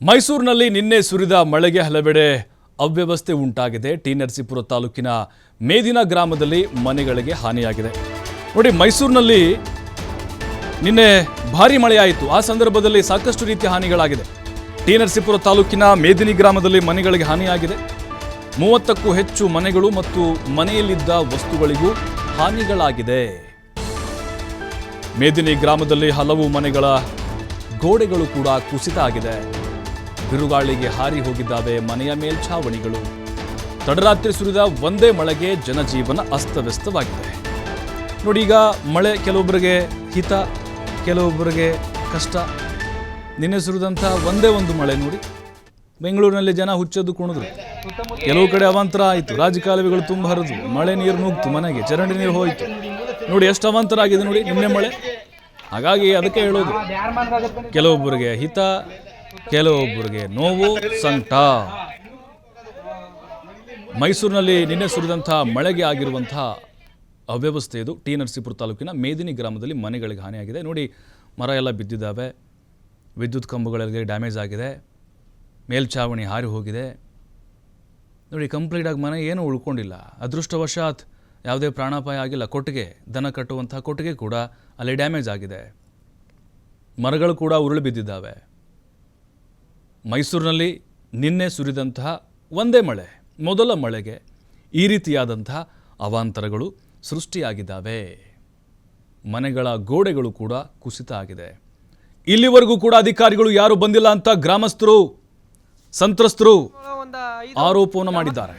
ಮೈಸೂರಿನಲ್ಲಿ ನಿನ್ನೆ ಸುರಿದ ಮಳೆಗೆ ಹಲವೆಡೆ ಅವ್ಯವಸ್ಥೆ ಉಂಟಾಗಿದೆ. ಟಿ ನರಸೀಪುರ ತಾಲೂಕಿನ ಮೇದಿನ ಗ್ರಾಮದಲ್ಲಿ ಮನೆಗಳಿಗೆ ಹಾನಿಯಾಗಿದೆ. ನೋಡಿ, ಮೈಸೂರಿನಲ್ಲಿ ನಿನ್ನೆ ಭಾರಿ ಮಳೆಯಾಯಿತು. ಆ ಸಂದರ್ಭದಲ್ಲಿ ಸಾಕಷ್ಟು ರೀತಿಯ ಹಾನಿಗಳಾಗಿದೆ. ಟಿ ನರಸೀಪುರ ತಾಲೂಕಿನ ಮೇದಿನಿ ಗ್ರಾಮದಲ್ಲಿ ಮನೆಗಳಿಗೆ ಹಾನಿಯಾಗಿದೆ. ಮೂವತ್ತಕ್ಕೂ ಹೆಚ್ಚು ಮನೆಗಳು ಮತ್ತು ಮನೆಯಲ್ಲಿದ್ದ ವಸ್ತುಗಳಿಗೂ ಹಾನಿಗಳಾಗಿದೆ. ಮೇದಿನಿ ಗ್ರಾಮದಲ್ಲಿ ಹಲವು ಮನೆಗಳ ಗೋಡೆಗಳು ಕೂಡ ಕುಸಿತ ಆಗಿದೆ. ಬಿರುಗಾಳಿಗೆ ಹಾರಿ ಹೋಗಿದ್ದಾವೆ ಮನೆಯ ಮೇಲ್ಛಾವಣಿಗಳು. ತಡರಾತ್ರಿ ಸುರಿದ ಒಂದೇ ಮಳೆಗೆ ಜನಜೀವನ ಅಸ್ತವ್ಯಸ್ತವಾಗಿದೆ. ನೋಡಿ ಈಗ ಮಳೆ ಕೆಲವೊಬ್ಬರಿಗೆ ಹಿತ, ಕೆಲವೊಬ್ಬರಿಗೆ ಕಷ್ಟ. ನಿನ್ನೆ ಸುರಿದಂಥ ಒಂದೇ ಒಂದು ಮಳೆ ನೋಡಿ ಬೆಂಗಳೂರಿನಲ್ಲಿ ಜನ ಹುಚ್ಚದ್ದು ಕುಣಿದ್ರು. ಕೆಲವು ಕಡೆ ಅವಾಂತರ ಆಯಿತು, ರಾಜಕಾಲುವೆಗಳು ತುಂಬ ಹರಿದು, ಮಳೆ ನೀರು ನುಗ್ತು, ಮನೆಗೆ ಚರಂಡಿ ನೀರು ಹೋಯಿತು. ನೋಡಿ ಎಷ್ಟು ಅವಾಂತರ ಆಗಿದೆ ನೋಡಿ, ನಿನ್ನೆ ಮಳೆ. ಹಾಗಾಗಿ ಅದಕ್ಕೆ ಹೇಳೋದು, ಕೆಲವೊಬ್ಬರಿಗೆ ಹಿತ ಕೆಲವೊಬ್ಬರಿಗೆ ನೋವು, ಸಂಕಟ. ಮೈಸೂರಿನಲ್ಲಿ ನಿನ್ನೆ ಸುರಿದಂಥ ಮಳೆಗೆ ಆಗಿರುವಂಥ ಅವ್ಯವಸ್ಥೆ ಇದು. ಟಿ ನರಸೀಪುರ ತಾಲೂಕಿನ ಮೇದಿನಿ ಗ್ರಾಮದಲ್ಲಿ ಮನೆಗಳಿಗೆ ಹಾನಿಯಾಗಿದೆ. ನೋಡಿ, ಮರ ಎಲ್ಲ ಬಿದ್ದಿದ್ದಾವೆ. ವಿದ್ಯುತ್ ಕಂಬಗಳಿಗೆ ಡ್ಯಾಮೇಜ್ ಆಗಿದೆ. ಮೇಲ್ಛಾವಣಿ ಹಾರಿ ಹೋಗಿದೆ. ನೋಡಿ ಕಂಪ್ಲೀಟಾಗಿ ಮನೆ ಏನೂ ಉಳ್ಕೊಂಡಿಲ್ಲ. ಅದೃಷ್ಟವಶಾತ್ ಯಾವುದೇ ಪ್ರಾಣಾಪಾಯ ಆಗಿಲ್ಲ. ಕೊಟ್ಟಿಗೆ, ದನ ಕಟ್ಟುವಂಥ ಕೊಟ್ಟಿಗೆ ಕೂಡ ಅಲ್ಲಿ ಡ್ಯಾಮೇಜ್ ಆಗಿದೆ. ಮರಗಳು ಕೂಡ ಉರುಳಿ ಬಿದ್ದಿದ್ದಾವೆ. ಮೈಸೂರಿನಲ್ಲಿ ನಿನ್ನೆ ಸುರಿದಂತಹ ಒಂದೇ ಮಳೆ, ಮೊದಲ ಮಳೆಗೆ ಈ ರೀತಿಯಾದಂತಹ ಅವಾಂತರಗಳು ಸೃಷ್ಟಿಯಾಗಿದ್ದಾವೆ. ಮನೆಗಳ ಗೋಡೆಗಳು ಕೂಡ ಕುಸಿತ ಆಗಿದೆ. ಇಲ್ಲಿವರೆಗೂ ಕೂಡ ಅಧಿಕಾರಿಗಳು ಯಾರು ಬಂದಿಲ್ಲ ಅಂತ ಗ್ರಾಮಸ್ಥರು, ಸಂತ್ರಸ್ತರು ಆರೋಪವನ್ನು ಮಾಡಿದ್ದಾರೆ.